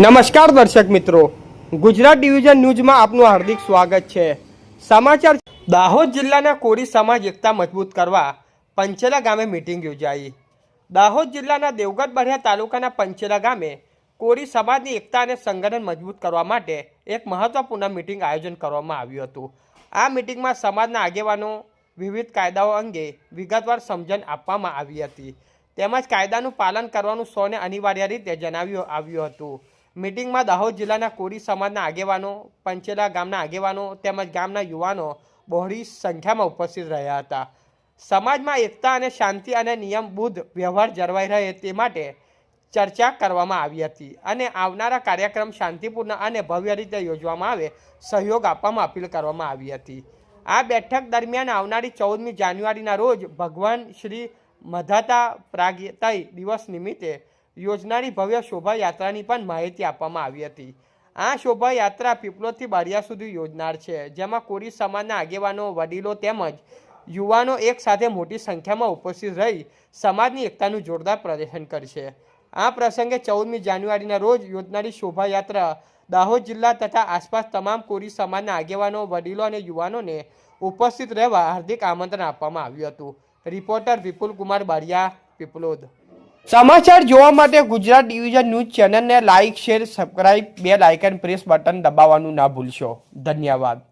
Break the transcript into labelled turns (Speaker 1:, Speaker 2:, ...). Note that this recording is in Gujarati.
Speaker 1: નમસ્કાર દર્શક મિત્રો. ગુજરાત ડિવિઝન ન્યૂઝમાં આપનું હાર્દિક સ્વાગત છે. સમાચાર દાહોદ જિલ્લાના કોરી સમાજ એકતા મજબૂત કરવા પંચેલા ગામે મિટિંગ યોજાઈ. દાહોદ જિલ્લાના દેવગઢ બઢિયા તાલુકાના પંચેલા ગામે કોરી સમાજની એકતા અને સંગઠન મજબૂત કરવા માટે એક મહત્વપૂર્ણ મિટિંગ આયોજન કરવામાં આવ્યું હતું. આ મિટિંગમાં સમાજના આગેવાનો, વિવિધ કાયદાઓ અંગે વિગતવાર સમજણ આપવામાં આવી હતી. તેમજ કાયદાનું પાલન કરવાનું સૌને અનિવાર્ય રીતે જણાવ્યું આવ્યું હતું. મિટિંગમાં દાહોદ જિલ્લાના કોરી સમાજના આગેવાનો, પંચેલા ગામના આગેવાનો તેમજ ગામના યુવાનો બહોળી સંખ્યામાં ઉપસ્થિત રહ્યા હતા. સમાજમાં એકતા અને શાંતિ અને નિયમબુદ્ધ વ્યવહાર જળવાઈ રહે તે માટે ચર્ચા કરવામાં આવી હતી અને આવનારા કાર્યક્રમ શાંતિપૂર્ણ અને ભવ્ય રીતે યોજવામાં આવે સહયોગ આપવામાં અપીલ કરવામાં આવી હતી. આ બેઠક દરમિયાન આવનારી ચૌદમી જાન્યુઆરીના રોજ ભગવાન શ્રી મધાતા પ્રાગતય દિવસ નિમિત્તે યોજનારી ભવ્ય શોભાયાત્રાની પણ માહિતી આપવામાં આવી હતી. આ શોભાયાત્રા પીપલોદથી બારિયા સુધી યોજનાર છે, જેમાં કોરી સમાજના આગેવાનો, વડીલો તેમજ યુવાનો એક સાથે મોટી સંખ્યામાં ઉપસ્થિત રહી સમાજની એકતાનું જોરદાર પ્રદર્શન કરશે. આ પ્રસંગે ચૌદમી જાન્યુઆરીના રોજ યોજનારી શોભાયાત્રા દાહોદ જિલ્લા તથા આસપાસ તમામ કોરી સમાજના આગેવાનો, વડીલો અને યુવાનોને ઉપસ્થિત રહેવા હાર્દિક આમંત્રણ આપવામાં આવ્યું હતું. રિપોર્ટર વિપુલ કુમાર બારિયા, પીપલોદ. સમાચાર જોવા માટે ગુજરાત ડિવિઝન ન્યૂઝ ચેનલને લાઇક, શેર, સબસ્ક્રાઇબ, બે લાઇકન પ્રેસ બટન દબાવવાનું ના ભૂલશો. ધન્યવાદ.